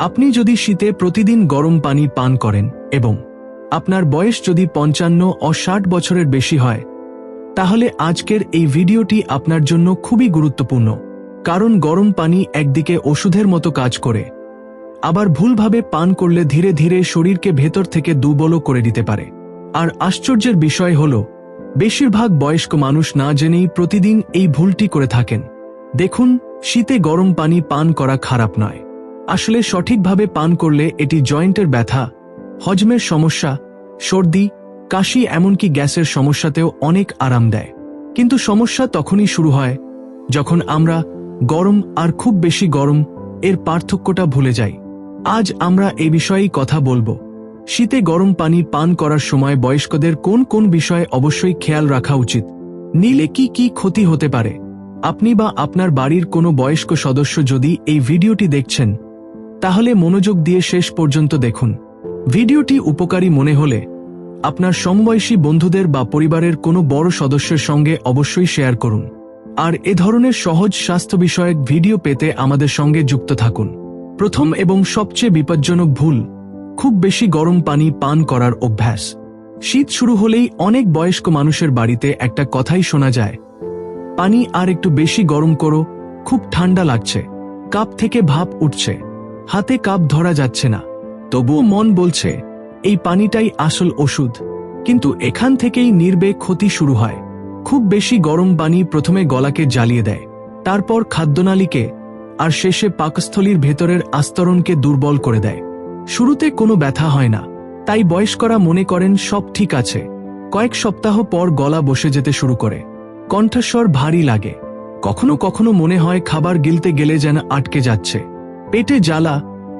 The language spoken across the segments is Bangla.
আপনি যদি শীতে প্রতিদিন গরম পানি পান করেন এবং আপনার বয়স যদি পঞ্চান্ন ও ষাট বছরের বেশি হয়, তাহলে আজকের এই ভিডিওটি আপনার জন্য খুবই গুরুত্বপূর্ণ, কারণ গরম পানি একদিকে ওষুধের মতো কাজ করে, আবার ভুলভাবে পান করলে ধীরে ধীরে শরীরকে ভেতর থেকে দুর্বলও করে দিতে পারে। আর আশ্চর্যের বিষয় হল, বেশিরভাগ বয়স্ক মানুষ না জেনেই প্রতিদিন এই ভুলটি করে থাকেন। দেখুন, শীতে গরম পানি পান করা খারাপ নয়। আসলে সঠিকভাবে পান করলে এটি জয়েন্টের ব্যথা, হজমের সমস্যা, সর্দি, কাশি এমনকি গ্যাসের সমস্যাতেও অনেক আরাম দেয়। কিন্তু সমস্যা তখনই শুরু হয় যখন আমরা গরম আর খুব বেশি গরম এর পার্থক্যটা ভুলে যাই। আজ আমরা এ বিষয়েই কথা বলব। শীতে গরম পানি পান করার সময় বয়স্কদের কোন কোন বিষয়ে অবশ্যই খেয়াল রাখা উচিত? নিলে কি কি ক্ষতি হতে পারে? আপনি বা আপনার বাড়ির কোনো বয়স্ক সদস্য যদি এই ভিডিওটি দেখছেন তাহলে মনোযোগ দিয়ে শেষ পর্যন্ত দেখুন। ভিডিওটি উপকারী মনে হলে আপনার সমবয়সী বন্ধুদের বা পরিবারের কোনো বড় সদস্যের সঙ্গে অবশ্যই শেয়ার করুন। আর এ ধরনের সহজ স্বাস্থ্য বিষয়ক ভিডিও পেতে আমাদের সঙ্গে যুক্ত থাকুন। প্রথম এবং সবচেয়ে বিপজ্জনক ভুল, খুব বেশি গরম পানি পান করার অভ্যাস। শীত শুরু হলেই অনেক বয়স্ক মানুষের বাড়িতে একটা কথাই শোনা যায়, পানি আর একটু বেশি গরম করো, খুব ঠান্ডা লাগছে, কাপ থেকে ভাপ উঠছে। হাতে কাপ ধরা যাচ্ছে না। তবুও মন বলছে, এই পানিটাই আসল ওষুধ। কিন্তু এখান থেকেই নির্বে ক্ষতি শুরু হয়। খুব বেশি গরম পানি প্রথমে গলাকে জ্বালিয়ে দেয়, তারপর খাদ্যনালীকে, আর শেষে পাকস্থলীর ভেতরের আস্তরণকে দুর্বল করে দেয়। শুরুতে কোনো ব্যথা হয় না, তাই বয়স্করা মনে করেন সব ঠিক আছে। কয়েক সপ্তাহ পর গলা বসে যেতে শুরু করে। কণ্ঠস্বর ভারী লাগে। কখনো কখনো মনে হয় খাবার গিলতে গেলে যেন আটকে যাচ্ছে। পেটে জ্বালা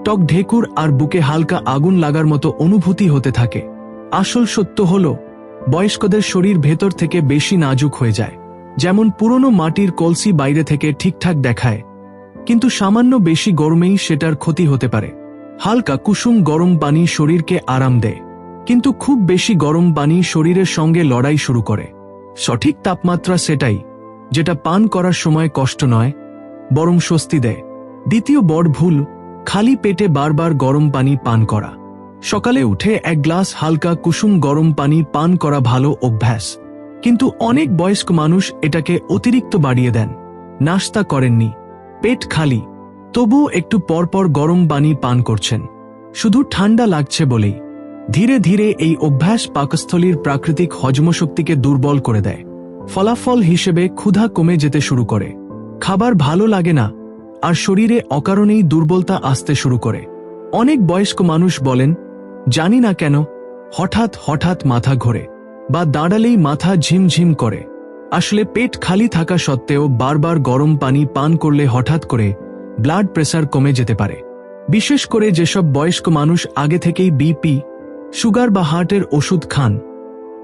টক ঢেকুর আর বুকে হালকা আগুন লাগার মতো অনুভূতি হতে থাকে। আসল সত্য হল, বয়স্কদের শরীর ভেতর থেকে বেশি নাজুক হয়ে যায়, যেমন পুরনো মাটির কলসি বাইরে থেকে ঠিকঠাক দেখায়। কিন্তু সামান্য বেশি গরমেই সেটার ক্ষতি হতে পারে। হালকা কুসুম গরম পানি শরীরকে আরাম দেয়, কিন্তু খুব বেশি গরম পানি শরীরের সঙ্গে লড়াই শুরু করে। সঠিক তাপমাত্রা সেটাই, যেটা পান করার সময় কষ্ট নয়, বরং স্বস্তি দেয়। দ্বিতীয় বড় ভুল, খালি পেটে বারবার গরম পানি পান করা। সকালে উঠে এক গ্লাস হালকা কুসুম গরম পানি পান করা ভালো অভ্যাস। কিন্তু অনেক বয়স্ক মানুষ এটাকে অতিরিক্ত বাড়িয়ে দেন। নাস্তা করেননি, পেট খালি। তবুও একটু পরপর গরম পানি পান করছেন। শুধু ঠান্ডা লাগছে বলেই। ধীরে ধীরে এই অভ্যাস পাকস্থলীর প্রাকৃতিক হজমশক্তিকে দুর্বল করে দেয়। ফলাফল হিসেবে ক্ষুধা কমে যেতে শুরু করে। খাবার ভালো লাগে না আর শরীরে অকারণেই দুর্বলতা আসতে শুরু করে। অনেক বয়স্ক মানুষ বলেন, জানি না কেন, হঠাৎ হঠাৎ মাথা ঘোরে বা দাঁড়ালেই মাথা ঝিমঝিম করে। আসলে পেট খালি থাকা সত্ত্বেও বারবার গরম পানি পান করলে হঠাৎ করে ব্লাড প্রেসার কমে যেতে পারে। বিশেষ করে যেসব বয়স্ক মানুষ আগে থেকেই বিপি, সুগার বা হার্টের ওষুধ খান,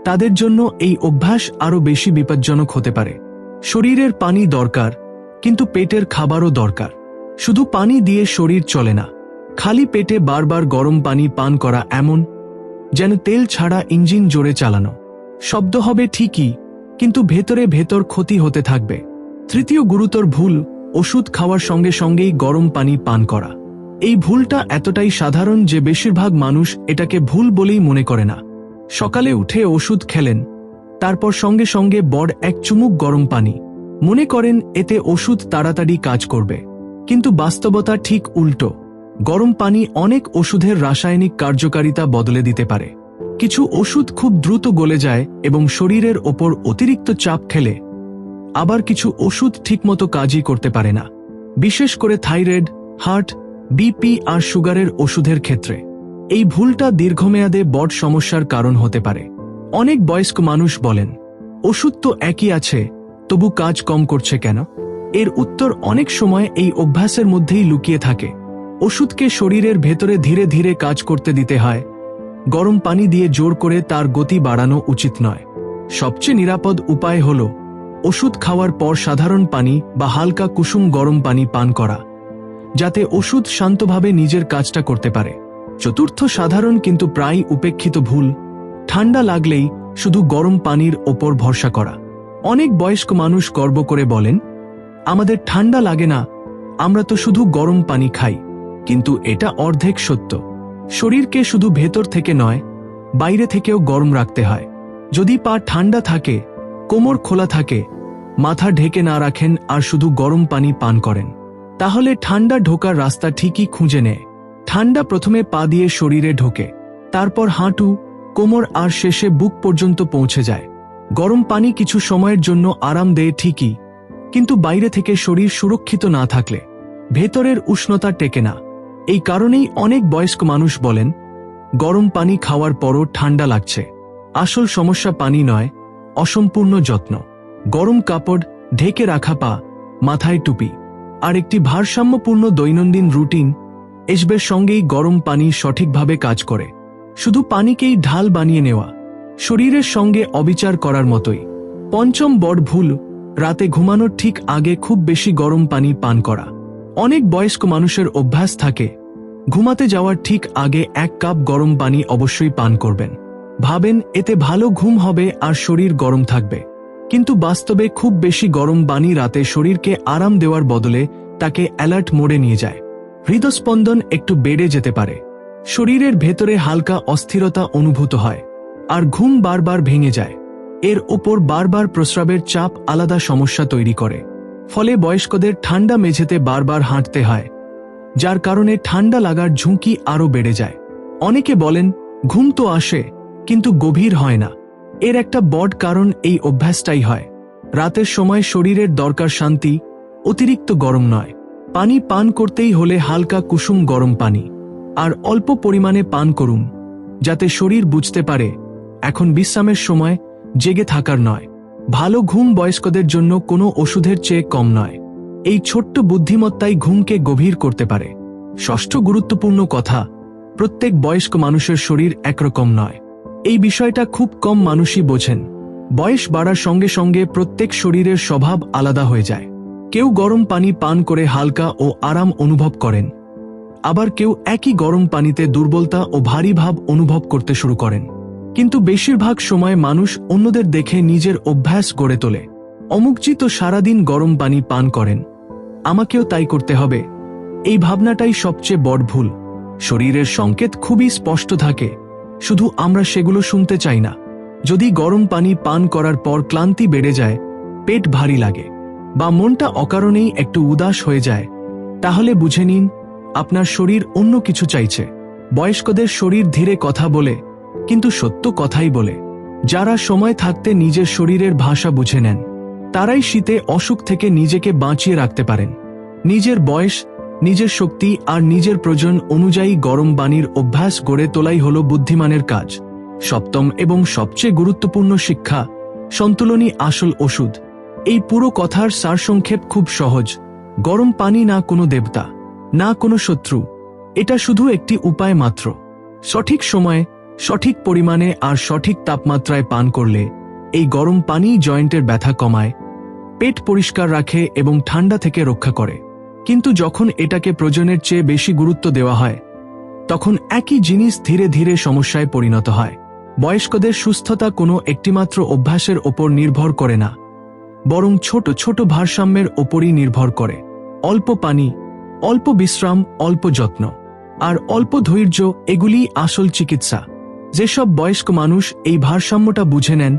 তাদের জন্য এই অভ্যাস আরও বেশি বিপজ্জনক হতে পারে। শরীরের পানি দরকার কিন্তু পেটের খাবারও দরকার। শুধু পানি দিয়ে শরীর চলে না, খালি পেটে বারবার গরম পানি পান করা এমন, যেন তেল ছাড়া ইঞ্জিন জোরে চালানো। শব্দ হবে ঠিকই, কিন্তু ভেতরে ভেতর ক্ষতি হতে থাকবে। তৃতীয় গুরুতর ভুল, ওষুধ খাওয়ার সঙ্গে সঙ্গেই গরম পানি পান করা। এই ভুলটা এতটাই সাধারণ যে বেশিরভাগ মানুষ এটাকে ভুল বলেই মনে করে না। সকালে উঠে ওষুধ খেলেন, তারপর সঙ্গে সঙ্গে বড় এক চুমুক গরম পানি। মনে করেন এতে ওষুধ তাড়াতাড়ি কাজ করবে। কিন্তু বাস্তবতা ঠিক উল্টো। গরম পানি অনেক ওষুধের রাসায়নিক কার্যকারিতা বদলে দিতে পারে। কিছু ওষুধ খুব দ্রুত গলে যায় এবং শরীরের ওপর অতিরিক্ত চাপ খেলে আবার কিছু ওষুধ ঠিকমতো কাজই করতে পারে না। বিশেষ করে থাইরয়েড, হার্ট, বিপি আর সুগারের ওষুধের ক্ষেত্রে। এই ভুলটা দীর্ঘমেয়াদে বড় সমস্যার কারণ হতে পারে। অনেক বয়স্ক মানুষ বলেন, ওষুধ তো একই আছে তবু কাজ কম করছে কেন? এর উত্তর অনেক সময় এই অভ্যাসের মধ্যেই লুকিয়ে থাকে। ওষুধকে শরীরের ভেতরে ধীরে ধীরে কাজ করতে দিতে হয়। গরম পানি দিয়ে জোর করে তার গতি বাড়ানো উচিত নয়। সবচেয়ে নিরাপদ উপায় হল ওষুধ খাওয়ার পর সাধারণ পানি বা হালকা কুসুম গরম পানি পান করা, যাতে ওষুধ শান্তভাবে নিজের কাজটা করতে পারে। চতুর্থ সাধারণ কিন্তু প্রায় উপেক্ষিত ভুল, ঠান্ডা লাগলেই শুধু গরম পানির ওপর ভরসা করা। অনেক বয়স্ক মানুষ গর্ব করে বলেন, আমাদের ঠান্ডা লাগে না, আমরা তো শুধু গরম পানি খাই, কিন্তু এটা অর্ধেক সত্য। শরীরকে শুধু ভেতর থেকে নয়, বাইরে থেকেও গরম রাখতে হয়। যদি পা ঠান্ডা থাকে, কোমর খোলা থাকে, মাথা ঢেকে না রাখেন আর শুধু গরম পানি পান করেন, তাহলে ঠান্ডা ঢোকার রাস্তা ঠিকই খুঁজে নেয়। ঠান্ডা প্রথমে পা দিয়ে শরীরে ঢোকে, তারপর হাঁটু, কোমর আর শেষে বুক পর্যন্ত পৌঁছে যায়। গরম পানি কিছু সময়ের জন্য আরাম দেয় ঠিকই, কিন্তু বাইরে থেকে শরীর সুরক্ষিত না থাকলে ভেতরের উষ্ণতা টেকে না। এই কারণেই অনেক বয়স্ক মানুষ বলেন, গরম পানি খাওয়ার পরও ঠান্ডা লাগছে। আসল সমস্যা পানি নয়, অসম্পূর্ণ যত্ন। গরম কাপড়, ঢেকে রাখা পা, মাথায় টুপি আর একটি ভারসাম্যপূর্ণ দৈনন্দিন রুটিন এসবের সঙ্গেই গরম পানি সঠিকভাবে কাজ করে। শুধু পানিকেই ঢাল বানিয়ে নেওয়া শরীরের সঙ্গে অবিচার করার মতোই। পঞ্চম বড় ভুল, রাতে ঘুমানোর ঠিক আগে খুব বেশি গরম পানি পান করা। অনেক বয়স্ক মানুষের অভ্যাস থাকে, ঘুমাতে যাওয়ার ঠিক আগে এক কাপ গরম পানি অবশ্যই পান করবেন। ভাবেন এতে ভালো ঘুম হবে আর শরীর গরম থাকবে। কিন্তু বাস্তবে খুব বেশি গরম পানি রাতে শরীরকে আরাম দেওয়ার বদলে তাকে অ্যালার্ট মোড়ে নিয়ে যায়। হৃদস্পন্দন একটু বেড়ে যেতে পারে। শরীরের ভেতরে হালকা অস্থিরতা অনুভূত হয়। আর ঘুম বারবার ভেঙে যায়। এর ওপর বারবার প্রস্রাবের চাপ আলাদা সমস্যা তৈরি করে। ফলে বয়স্কদের ঠান্ডা মেঝেতে বারবার হাঁটতে হয়, যার কারণে ঠান্ডা লাগার ঝুঁকি আরও বেড়ে যায়। অনেকে বলেন, ঘুম তো আসে, কিন্তু গভীর হয় না। এর একটা বড় কারণ এই অভ্যাসটাই হয়। রাতের সময় শরীরের দরকার শান্তি, অতিরিক্ত গরম নয়। পানি পান করতেই হলে হালকা কুসুম গরম পানি, আর অল্প পরিমাণে পান করুন, যাতে শরীর বুঝতে পারে এখন বিশ্রামের সময় জেগে থাকার নয়। ভালো ঘুম বয়স্কদের জন্য কোনো ওষুধের চেয়ে কম নয়। এই ছোট্ট বুদ্ধিমত্তাই ঘুমকে গভীর করতে পারে। ষষ্ঠ গুরুত্বপূর্ণ কথা, প্রত্যেক বয়স্ক মানুষের শরীর একরকম নয়। এই বিষয়টা খুব কম মানুষই বোঝেন। বয়স বাড়ার সঙ্গে সঙ্গে প্রত্যেক শরীরের স্বভাব আলাদা হয়ে যায়। কেউ গরম পানি পান করে হালকা ও আরাম অনুভব করেন। আবার কেউ একই গরম পানিতে দুর্বলতা ও ভারী ভাব অনুভব করতে শুরু করেন। কিন্তু বেশিরভাগ সময় মানুষ অন্যদের দেখে নিজের অভ্যাস গড়ে তোলে। অমুকজি তো সারাদিন গরম পানি পান করেন। আমাকেও তাই করতে হবে। এই ভাবনাটাই সবচেয়ে বড় ভুল। শরীরের সংকেত খুবই স্পষ্ট থাকে। শুধু আমরা সেগুলো শুনতে চাই না। যদি গরম পানি পান করার পর ক্লান্তি বেড়ে যায়, পেট ভারী লাগে বা মনটা অকারণেই একটু উদাস হয়ে যায়, তাহলে বুঝে নিন, আপনার শরীর অন্য কিছু চাইছে। বয়স্কদের শরীর ধীরে কথা বলে কিন্তু সত্য কথাই বলে, যারা সময় থাকতে নিজের শরীরের ভাষা বুঝে নেন, তারাই শীতে অসুখ থেকে নিজেকে বাঁচিয়ে রাখতে পারেন। নিজের বয়স, নিজের শক্তি আর নিজের প্রয়োজন অনুযায়ী গরম বাণীর অভ্যাস গড়ে তোলাই হল বুদ্ধিমানের কাজ। সপ্তম এবং সবচেয়ে গুরুত্বপূর্ণ শিক্ষা, সন্তুলনই আসল ওষুধ। এই পুরো কথার সারসংক্ষেপ খুব সহজ। গরম পানি না কোনো দেবতা, না কোনো শত্রু, এটা শুধু একটি উপায় মাত্র। সঠিক সময়ে সঠিক পরিমাণে আর সঠিক তাপমাত্রায় পান করলে এই গরম পানি জয়েন্টের ব্যথা কমায়, পেট পরিষ্কার রাখে এবং ঠান্ডা থেকে রক্ষা করে। কিন্তু যখন এটাকে প্রয়োজনের চেয়ে বেশি গুরুত্ব দেওয়া হয়, তখন একই জিনিস ধীরে ধীরে সমস্যায় পরিণত হয়। বয়স্কদের সুস্থতা কোনো একটিমাত্র অভ্যাসের ওপর নির্ভর করে না, বরং ছোট ছোট ভারসাম্যের ওপরই নির্ভর করে। অল্প পানি, অল্প বিশ্রাম, অল্প যত্ন, আর অল্প ধৈর্য এগুলি আসল চিকিৎসা। যেসব বয়স্ক মানুষ এই ভারসাম্যটা বুঝে নেন,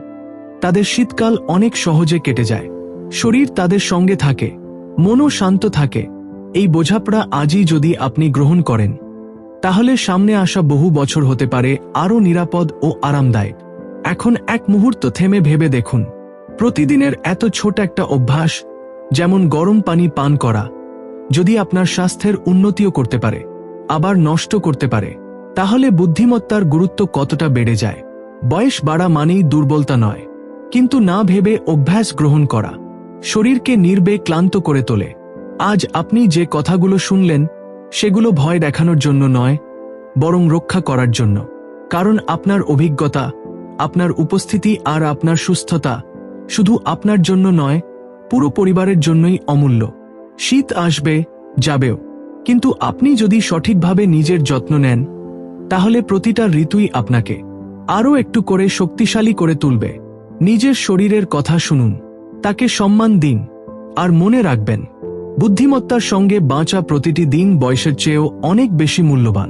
তাদের শীতকাল অনেক সহজে কেটে যায়। শরীর তাদের সঙ্গে থাকে, মনও শান্ত থাকে। এই বোঝাপড়া আজই যদি আপনি গ্রহণ করেন, তাহলে সামনে আসা বহু বছর হতে পারে আরও নিরাপদ ও আরামদায়ক। এখন এক মুহূর্ত থেমে ভেবে দেখুন, প্রতিদিনের এত ছোট একটা অভ্যাস, যেমন গরম পানি পান করা, যদি আপনার স্বাস্থ্যের উন্নতিও করতে পারে, আবার নষ্ট করতে পারে। তাহলে বুদ্ধিমত্তার গুরুত্ব কতটা বেড়ে যায়? বয়স বাড়া মানেই দুর্বলতা নয়। কিন্তু না ভেবে অভ্যাস গ্রহণ করা, শরীরকে নির্বে ক্লান্ত করে তোলে। আজ আপনি যে কথাগুলো শুনলেন, সেগুলো ভয় দেখানোর জন্য নয়, বরং রক্ষা করার জন্য। কারণ আপনার অভিজ্ঞতা, আপনার উপস্থিতি আর আপনার সুস্থতা শুধু আপনার জন্য নয়, পুরো পরিবারের জন্যই অমূল্য। শীত আসবে, যাবেও। কিন্তু আপনি যদি সঠিকভাবে নিজের যত্ন নেন তাহলে প্রতিটা ঋতুই আপনাকে আরও একটু করে শক্তিশালী করে তুলবে। নিজের শরীরের কথা শুনুন, তাকে সম্মান দিন, আর মনে রাখবেন, বুদ্ধিমত্তার সঙ্গে বাঁচা প্রতিটি দিন বয়সের চেয়েও অনেক বেশি মূল্যবান।